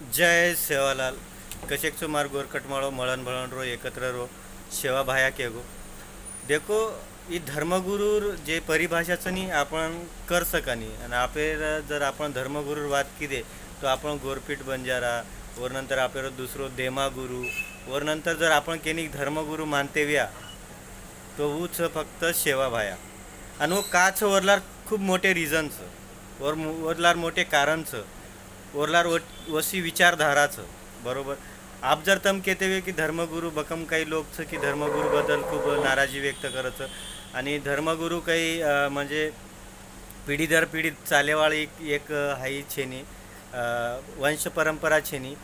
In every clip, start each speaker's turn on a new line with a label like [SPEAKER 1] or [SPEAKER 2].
[SPEAKER 1] जय सेवालाल. कशेक सुमार गोरकटमाळो मळण भळण रो एकत्र रो सेवा भाया केगो. देखो ई धर्मगुरूर जे परिभाषाचं नी आपण कर सकानी आणि आपले जर आपण धर्मगुरूर वाद किदे तो आपण गोरपीठ बंजारा वर नंतर आपल्याला दुसरो देमागुरु वर नंतर जर आपण केनी धर्मगुरू मानतेव्या तो उच फक्त सेवा भाया. आणि वो काच वरलार खूप मोठे रिझनचं वर वरलार मोठे कारणचं ओरलार व- वसी विचारधाराचं बरोबर? आप जर तम केते वे की धर्मगुरू बकम काही लोकचं की धर्मगुरूबद्दल खूप नाराजी व्यक्त करायचं आणि धर्मगुरू काही म्हणजे पिढी दर पिढी चालेवाळी एक एक हाई छेनी वंश परंपरा छेनी.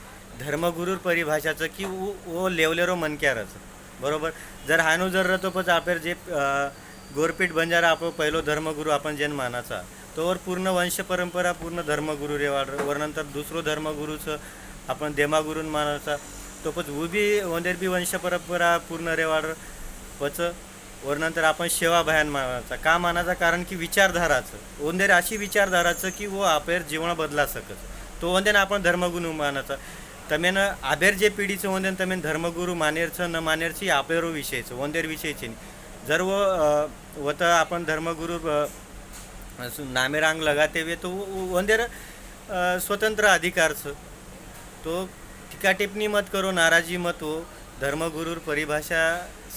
[SPEAKER 1] धर्मगुरूर परिभाषाचं की ओ वो लेवलेरो मनक्यारच बरोबर? जर हानू जर रतो पण आपेर जे गोरपीठ बंजारा आपण पहिलो धर्मगुरू आपण जन मानाचा. तोवर पूर्ण वंश परंपरा पूर्ण धर्मगुरू रेवाड वर नंतर दुसरो धर्मगुरूचं आपण देमागुरून मानायचा. तो पण उभी वंदेर बी वंश परंपरा पूर्ण रेवाड पच वर नंतर आपण सेवा भयान मानायचा. का मानायचा? कारण की विचारधाराचं. ओंदेर अशी विचारधाराचं की वो आपेर जीवन बदला सकत तो वंदेन आपण धर्मगुरू मानायचा. तमेन आभेर जे पिढीचं वंदेन तमेन धर्मगुरू मानेरचं न मानेरची आपलेरो विषयचं वंदेर विषयची. जर व व तर आपण धर्मगुरू अ, नामेरांग लगाते वे तो वंदेर स्वतंत्र अधिकार छ तो टीका टिप्पणी मत करो नाराजी मत हो धर्मगुरूर परिभाषा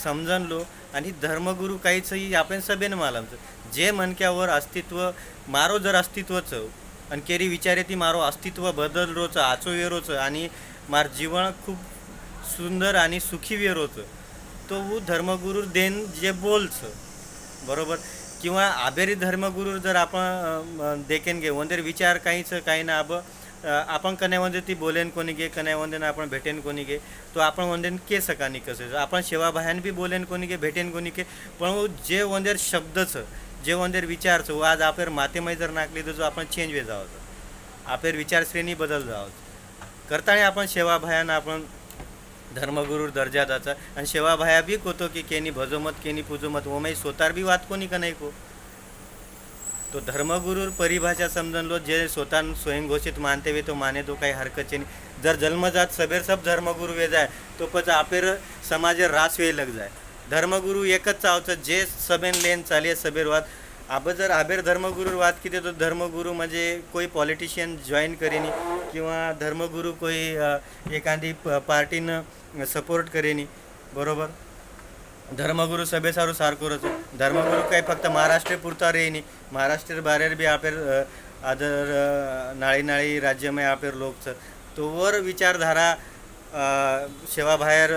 [SPEAKER 1] समजन लो आणि धर्मगुरू काहीचंही आपण सभेन मालमचं जे मनक्यावर अस्तित्व मारो जर अस्तित्वचं आणि केरी विचारे ती मारो अस्तित्व बदलरोचं आचो वेरोचं आणि मार जीवन खूप सुंदर आणि सुखी वेरोचं तो धर्मगुरु धर्मगुरू देन जे बोलचं बरोबर? किंवा आबेरी धर्मगुरू जर आपण देखेन घे वंदेर विचार काहीच काही ना अब आपण आपण कन्यावंदे ती बोलेन कोणी घे कन्यावंदन आपण भेटेन कोणी घे तो आपण वंदेन के सकानी कसं आपण सेवा बी बोलेन कोणी घे भेटेन कोणी घे पण जे वंदेर शब्दचं जे वंदेर विचारचं व आज आपेर मातेमय जर नाकली तर जो आपण चेंज वे जावं आपल्या विचारश्रेणी बदल जावं करताना आपण शेवाभायानं आपण धर्मगुरूर दर्जा जाचा आणि सेवा भाया बी कोतो की केनी भजोमत केनी पूजोमत ओमई स्वतार बी वात कोणी का नाही को? तो धर्मगुरूर परिभाषा समजन लो जे स्वतः स्वयंघोषित मानते वे तो माने तो काही हरकत नाही जर जन्मजात सबेर सब धर्मगुरू वे जाय तो पच आपेर समाज रास वे लग जाय. धर्मगुरू एकच चावचं जे सभेन लेन चालिये सबेर वाद अब जर आबेर धर्मगुरूर वाद किती तो धर्मगुरू म्हणजे कोई पॉलिटिशियन जॉईन करेनी किंवा धर्मगुरू कोई एखादी प- पार्टीनं सपोर्ट करेनी. बरोबर? धर्मगुरू सभेसारू सारू धर्मगुरू काही फक्त महाराष्ट्र पुरता रेनी महाराष्ट्र बाहेर बी आपेर आदर नाळी नाळी राज्यमय आपेर लोकचं. तोवर विचारधारा अ, बाहेर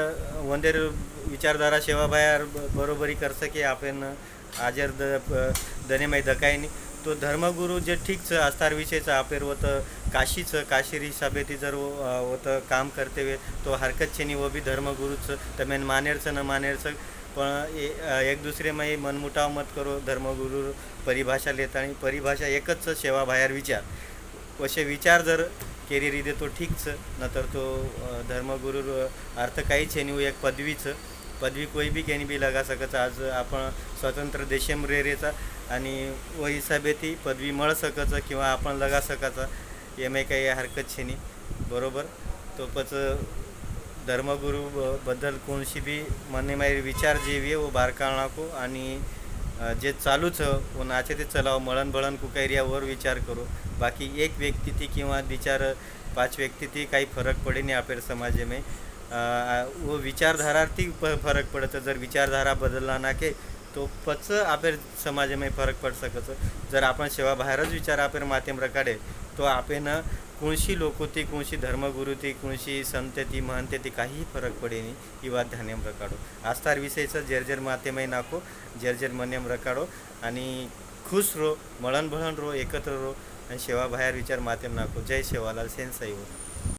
[SPEAKER 1] वंदेर विचारधारा सेवाबाहेर ब- बरोबरी करचं की आपण आजर द प- दनेमय तो धर्मगुरू जे ठीकचं आस्तार विषयचं आपेर होतं काशीचं काशीरी सभेती जर होतं काम करते वे तो हरकत छेनी वो बी धर्मगुरूचं तमेन मानेरचं न मानेरचं पण ए- एक दुसरे मनमुटाव मत करो धर्मगुरू परिभाषा लेता आणि परिभाषा एकच सेवा बाहेर विचार. असे विचार जर केरी रिदे तो ठीकच नंतर तो धर्मगुरू अर्थ काहीच आहे एक पदवीचं पदवी कोई बी केनी बी लगा सकत आज आपण स्वतंत्र देशम रेरेचा आणि व हिसाबे ती पदवी मळ सकचं किंवा आपण लगा सकाचा एमे काही हरकत छेनी नाही बरोबर? तोपच धर्मगुरू ब- बद्दल कोणशी बी मने माई विचार जेवी वे वो बारकाळ नाको आणि जे चालूच व नाचे ते चलाव मळण भळण कुकैऱ्यावर विचार करो. बाकी एक व्यक्ती ती किंवा विचार पाच व्यक्ती ती काही फरक पडे नाही आपल्या समाजे में व विचारधारार्थी ती प- फरक पडत जर विचारधारा बदलला ना के तो पच आपल्या समाजमय फरक पड सकत जर आपण सेवा बाहेरच विचार आपेर माध्यम रकाडे तो आपण कोणशी लोक ती कोणशी धर्मगुरू ती कोणशी संत ती महंते ती काहीही फरक पडे नाही किंवा ध्यानेम रकाडो आस्तार विषयचं जेर जेर मातेमय नाको जेर जेर मनेम रकाडो आणि खुश रो मळणभळण रो एकत्र रो आणि सेवा बाहेर विचार माध्यम नाको जय सेवालाल सेन हो।